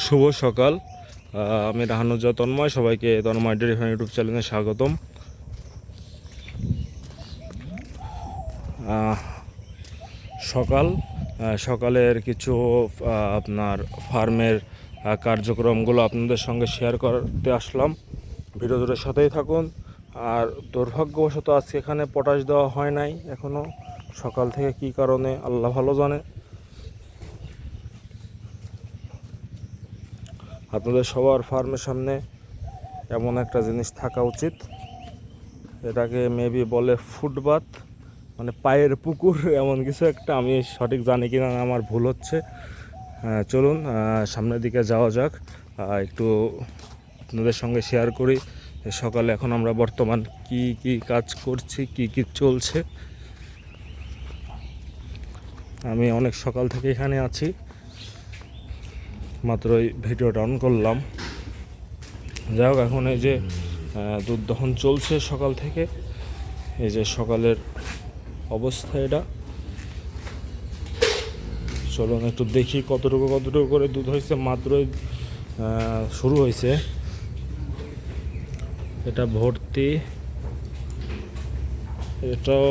শুভ সকাল। আমি রাহানুজা তন্ময়, সবাইকে তন্ময় ডেরি ফার্ম ইউটিউব চ্যানেলে স্বাগতম। সকাল সকালের কিছু আপনার ফার্মের কার্যক্রমগুলো আপনাদের সঙ্গে শেয়ার করতে আসলাম। ভিডিওদের সাথেই থাকুন। আর দুর্ভাগ্যবশত আজকে এখানে পটাশ দেওয়া হয় নাই এখনও সকাল থেকে কী কারণে, আল্লাহ ভালো জানে। আপনাদের সবার ফার্মের সামনে এমন একটা জিনিস থাকা উচিত। এটাকে মেবি বলে ফুটবাথ মানে পায়ের পুকুর এমন কিছু একটা। আমি সঠিক জানি কি না আমার ভুল হচ্ছে। আহ, চলুন সামনের দিকে যাওয়া যাক। একটু আপনাদের সঙ্গে শেয়ার করি সকালে এখন আমরা বর্তমান কি কি কাজ করছি কি কি চলছে। আমি অনেক সকাল থেকে এখানে আছি। মাত্রই ভিডিওটা অন করলাম। যাই হোক এখন এই যে দুধ দহন চলছে সকাল থেকে। এই যে সকালের অবস্থা এটা। চলুন একটু দেখি কতটুকু কতটুকু করে দুধ হয়েছে। মাত্রই শুরু হয়েছে। এটা ভর্তি। এটাও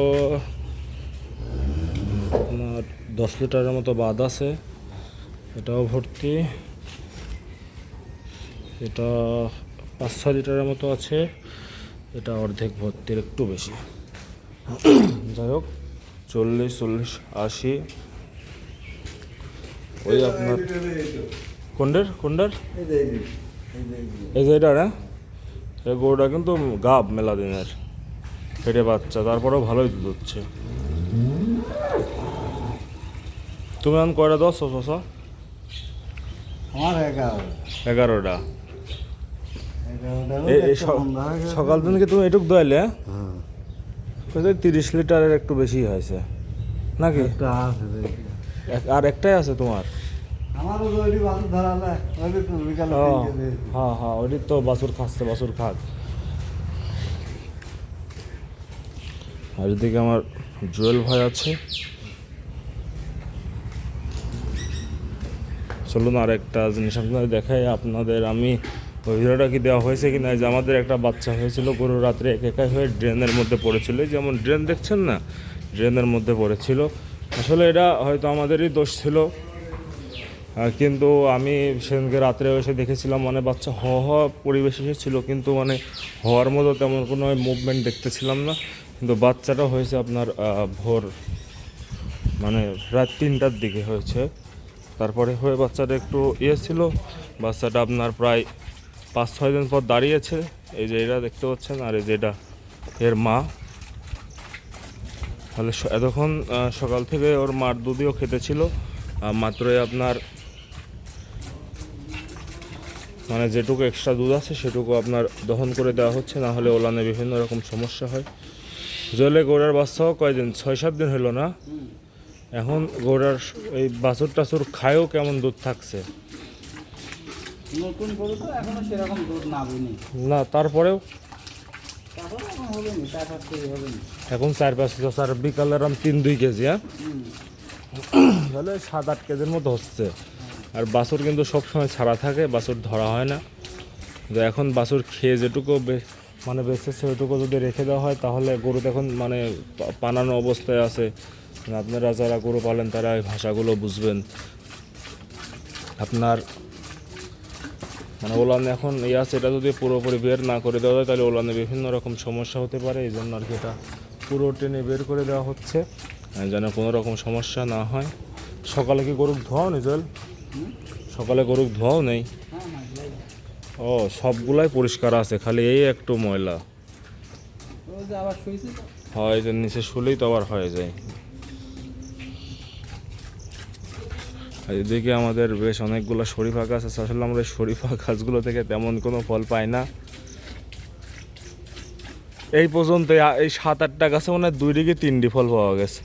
আপনার দশ লিটারের মতো বাদ আছে। এটাও ভর্তি। এটা পাঁচ ছয় লিটারের মতো আছে। এটা অর্ধেক ভর্তির একটু বেশি। যাই হোক, চল্লিশ চল্লিশ, আশি। ওই আপনার কোনডের কোনডের এই যে এটা হ্যাঁ এই গরুটা কিন্তু গাব মেলা দিনের। পেটে বাচ্চা, তারপরেও ভালোই দুধ হচ্ছে। তুমি এখন কয়টা দশ শশা? আমার এগারো। এগারোটা। সকাল দিন কি তুমি এটুক দোয়াইলে হ্যাঁ। তিরিশ লিটারের একটু বেশি হয়েছে। নাকি? আর একটাই আছে তোমার? আমারও ওইটি বাসু ধরালে তো বিকালে ও, তিনটে দিয়েছি। হ্যাঁ হ্যাঁ ওটি তো বাছুর খাচ্ছে বাছুর খাক। আর এদিকে আমার জুয়েল ভাই আছে। চলুন আর একটা জিনিস আপনাদের দেখাই। আপনাদের আমি ওই ভিডিওটা কি দেওয়া হয়েছে কি না যে আমাদের একটা বাচ্চা হয়েছিল, গরু রাত্রে এক একাই হয়ে ড্রেনের মধ্যে পড়েছিল। যেমন ড্রেন দেখছেন না, ড্রেনের মধ্যে পড়েছিল। আসলে এটা হয়তো আমাদেরই দোষ ছিল। কিন্তু আমি সেদিনকে রাত্রে এসে দেখেছিলাম মানে বাচ্চা হওয়া হওয়া পরিবেশ এসেছিল, কিন্তু মানে হওয়ার মতো তেমন কোনো মুভমেন্ট দেখতেছিলাম না। কিন্তু বাচ্চাটা হয়েছে আপনার ভোর মানে রাত তিনটার দিকে হয়েছে। তারপরে হয়ে বাচ্চাটা একটু ইয়ে ছিল। বাচ্চাটা আপনার প্রায় পাঁচ ছয় দিন পর দাঁড়িয়েছে। এই যে এটা দেখতে পাচ্ছেন আর এই যে এটা এর মা। তাহলে এতক্ষণ সকাল থেকে ওর মার দুধও খেতেছিল আহ, মাত্রই আপনার মানে যেটুকু এক্সট্রা দুধ আছে সেটুকু আপনার দহন করে দেওয়া হচ্ছে। না হলে ওলানে বিভিন্ন রকম সমস্যা হয়। জলে গৌড়ার বাচ্চাও কয়দিন? ছয় সাত দিন হলো না? এখন গৌড়ার এই বাছুর টাছুর খায়ও কেমন দুধ থাকছে? নতুন গরু তো এখনও সেরকম দুধ নামিনি। না তারপরেও? এখন চার পাঁচ চার বিকালের আম তিন দুই কেজি হ্যাঁ? তাহলে সাত আট কেজির মতো হচ্ছে। আর বাছুর কিন্তু সবসময় ছাড়া থাকে বাছুর ধরা হয় না। তো এখন বাছুর খেয়ে যেটুকু মানে বেঁচেছে ওইটুকু যদি রেখে দেওয়া হয় তাহলে গরু তো এখন মানে পানানো অবস্থায় আছে। আপনারা যারা গরু পালেন তারা এই ভাষাগুলো বুঝবেন। আপনার মানে ওলানে এখন ইয়ে আছে এটা যদি পুরোপুরি বের না করে দেওয়া যায় তাহলে ওলানে বিভিন্ন রকম সমস্যা হতে পারে। এই জন্য আর কি এটা পুরো টেনে বের করে দেওয়া হচ্ছে যেন কোনো রকম সমস্যা না হয়। সকালে কি গরু ধোয়াও নিজল সকালে গরু ধোয়াও নেই? ও সবগুলাই পরিষ্কার আছে খালি এই একটু ময়লা। হয় যে নিচে শুলেই তো আবার হয়ে যায়। আর এদিকে আমাদের বেশ অনেকগুলো শরীফা গাছ আছে। আসলে আমরা শরীফা গাছগুলো থেকে তেমন কোনো ফল পাই না। এই পর্যন্ত এই- সাত আটটা গাছে মনে দুই দিকে তিনটি ফল পাওয়া গেছে।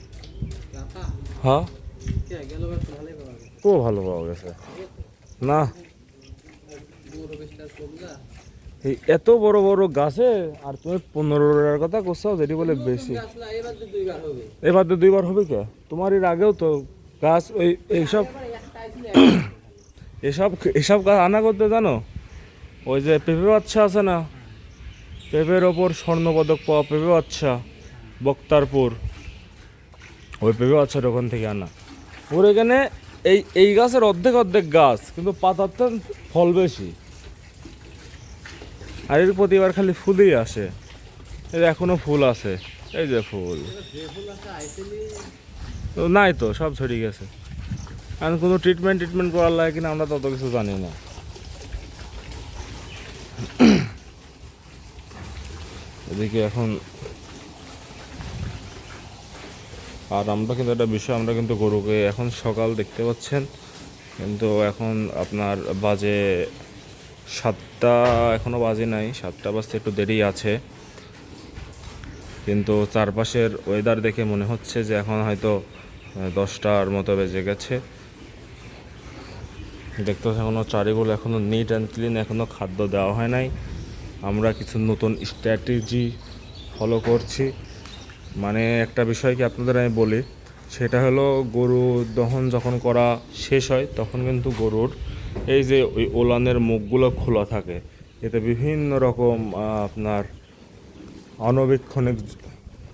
হ্যাঁ? খুব ভালো পাওয়া গেছে। না? এত বড় বড় গাছে, আর তুমি পনেরোটার কথা করছ যেটি বলে বেশি। এবার তো দুইবার হবে কে? তোমার এর আগেও তো গাছ, ওই, এইসব এসব এসব কাজ আনা করতে জানো? ওই যে পেঁপে বাচ্চা আছে না? পেঁপের ওপর স্বর্ণপদক পাওয়া পেঁপে বাচ্চা, বক্তারপুর। ওই পেঁপে বাচ্চার ওখান থেকে আনা। ওর এখানে এই এই গাছের অর্ধেক অর্ধেক গাছ, কিন্তু পাতার তো ফল বেশি। আর এর প্রতিবার খালি ফুলই আসে। এর এখনও ফুল আছে। এই যে ফুল। নাই তো, সব ছড়িয়ে গেছে। আর কোনো ট্রিটমেন্ট ট্রিটমেন্ট করার লাগে কিনা আমরা তত কিছু জানি না। এদিকে এখন আর আমরা কিন্তু একটা বিষয়, আমরা কিন্তু গরুকে এখন সকাল দেখতে পাচ্ছেন। কিন্তু এখন আপনার বাজে সাতটা এখনও বাজে নাই, সাতটা বাজতে একটু দেরি আছে। কিন্তু চারপাশের ওয়েদার দেখে মনে হচ্ছে যে এখন হয়তো দশটার মতো বেজে গেছে। দেখতে এখনও চারিগুলো এখনও নিট অ্যান্ড ক্লিন এখনও খাদ্য দেওয়া হয় নাই। আমরা কিছু নতুন স্ট্র্যাটেজি ফলো করছি। মানে একটা বিষয় কি আপনাদের আমি বলি, সেটা হলো গরু দহন যখন করা শেষ হয়, তখন কিন্তু গরুর এই যে ওই ওলানের মুখগুলো খোলা থাকে। এতে বিভিন্ন রকম আপনার অনবীক্ষণিক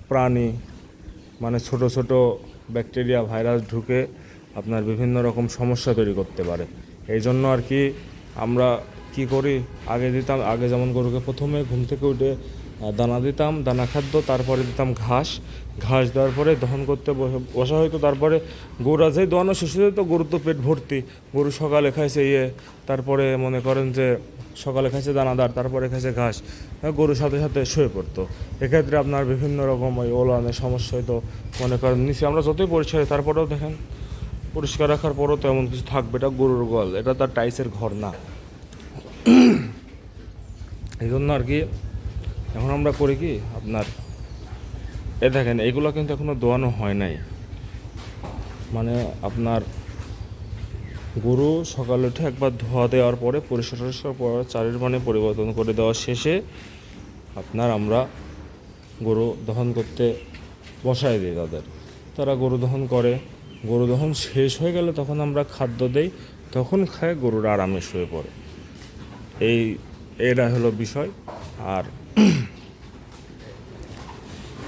প্রাণী মানে ছোট ছোট ব্যাকটেরিয়া, ভাইরাস ঢুকে আপনার বিভিন্ন রকম সমস্যা তৈরি করতে পারে। এই জন্য আর কি আমরা কি করি? আগে দিতাম, আগে যেমন গরুকে প্রথমে ঘুম থেকে উঠে দানা দিতাম, দানা খাদ্য, তারপরে দিতাম ঘাস। ঘাস দেওয়ার পরে দহন করতে বসা হয়তো তারপরে গরু যেই দোয়ানো শেষ হয়ে যেত গরু তো পেট ভর্তি। গরু সকালে খাইছে ইয়ে তারপরে মনে করেন যে সকালে খাইছে দানাদার, তারপরে খাইছে ঘাস গরুর সাথে সাথে শুয়ে পড়তো। এক্ষেত্রে আপনার বিভিন্ন রকম ওই ওলানের সমস্যা হয়তো মনে করেন নিচে আমরা যতই পরিষ্কার তারপরেও দেখেন, পরিষ্কার রাখার পরও তো এমন কিছু থাকবে, এটা গরুর গল এটা তার টাইসের ঘর না। এই জন্য আর কি, এখন আমরা করি কি, আপনার, এ দেখেন এইগুলো কিন্তু এখনও দোয়ানো হয় নাই। মানে আপনার গরু সকালে উঠে একবার ধোয়া দেওয়ার পরে পরিষ্কার পর চারের মানে পরিবর্তন করে দেওয়ার শেষে আপনার আমরা গরু দহন করতে বসায় দিই তাদের। তারা গরু দহন করে, গরু দহন শেষ হয়ে গেলে তখন আমরা খাদ্য দেই, তখন খায় গরুর আরামে শুয়ে পড়ে। এই এটা হলো বিষয়। আর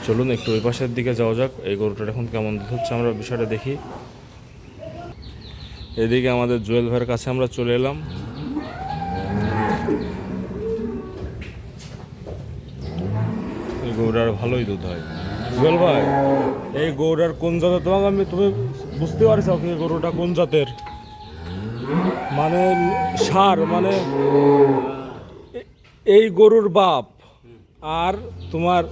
চলুন একটু ওই পাশের দিকে যাওয়া যাক। এই গরুটার এখন কেমন হচ্ছে আমরা বিষয়টা দেখি। এদিকে আমাদের জুয়েল ভাইয়ের কাছে আমরা চলে এলাম। এই গরুটার ভালোই দুধ হয়। জুয়েল ভাই, এই গরুটার কোন জাতের? তোমাকে আমি তুমি বুঝতে পারছ কি গরুটা কোন জাতের? মানে সার মানে এই গরুর বাপ। আর তোমার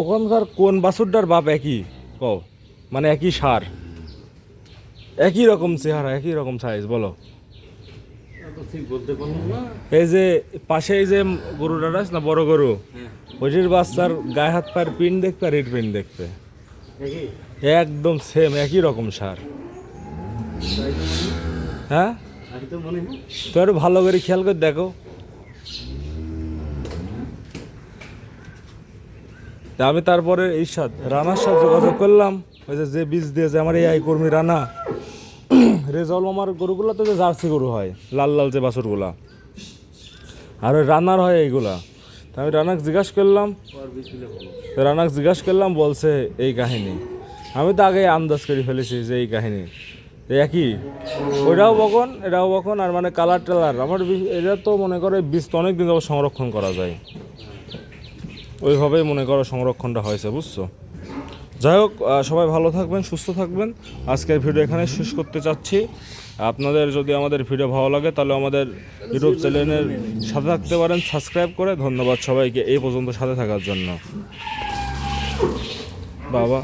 ওখানকার কোন বাছুরটার বাপ একই? কও মানে একই সার। একই রকম চেহারা একই রকম সাইজ বলো। এই যে পাশে এই যে গরুটা আছে না বড় গরু? হ্যাঁ। ওইটির বাচ্চার গায়ে হাত পায়ের পিন দেখবে আর এর পিন দেখবে। একদম সেম একই রকম সার। হ্যাঁ? তো একটু ভালো করে খেয়াল করে দেখো। আমি তারপরে এই সাথে রানার সাথে যোগাযোগ করলাম। ওই যে যে বীজ দিয়েছে আমার এই আই কর্মী রানা। রেজল আমার গরুগুলো তো যে জার্সি গরু হয়, লাল লাল যে বাছুরগুলা। আর ওই রানার হয় এইগুলা। তা আমি রানাক জিজ্ঞাসা করলাম, রানাক জিজ্ঞাসা করলাম, বলছে এই কাহিনী। আমি তো আগে আন্দাজ করে ফেলেছি যে এই কাহিনী। একই? ওইটাও বকন, এটাও বকন, আর মানে কালার টালার আমার এটা তো মনে করে বীজ তো অনেক দিন সংরক্ষণ করা যায়। ওইভাবেই মনে করো সংরক্ষণটা হয়েছে, বুঝছ? যাই হোক সবাই ভালো থাকবেন, সুস্থ থাকবেন। আজকের ভিডিও এখানে শেষ করতে চাচ্ছি। আপনাদের যদি আমাদের ভিডিও ভালো লাগে, তাহলে আমাদের ইউটিউব চ্যানেলের সাথে থাকতে পারেন, সাবস্ক্রাইব করে। ধন্যবাদ সবাইকে এই পর্যন্ত সাথে থাকার জন্য। বাবা।